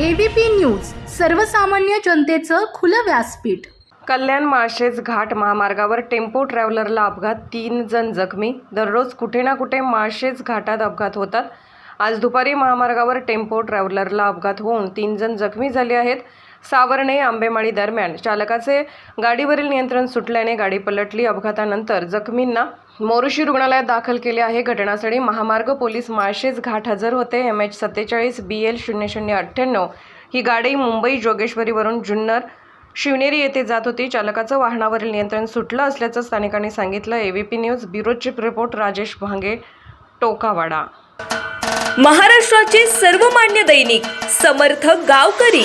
ABP news सर्वसामान्य जनतेचं खुलं व्यासपीठ. कल्याण माळशेज घाट महामार्गावर टेम्पो ट्रॅव्हलरला अपघात तीन जण जखमी. दररोज कुठे ना कुठे माळशेज घाटात अपघात होतात. आज दुपारी महामार्गावर टेम्पो ट्रॅव्हलरला अपघात होऊन तीन जण जखमी झाले आहेत. सावर्णे आंबेमाळी दरम्यान चालकाचे गाडीवरील नियंत्रण सुटल्याने गाडी पलटली. अपघातानंतर जखमींना मोरुशी रुग्णालयात दाखल केले आहे. घटनास्थळी महामार्ग पोलीस माळशेज घाट हजर होते. एम एच सत्तेचाळीस बी एल शून्य शून्य अठ्ठ्याण्णव ही गाडी मुंबई जोगेश्वरीवरून जुन्नर शिवनेरी येथे जात होती. चालकाचं वाहनावरील नियंत्रण सुटलं असल्याचं स्थानिकांनी सांगितलं. ABP news bureau chief report Rajesh Bhange Tokawada. महाराष्ट्राचे सर्वमान्य दैनिक समर्थ गावकरी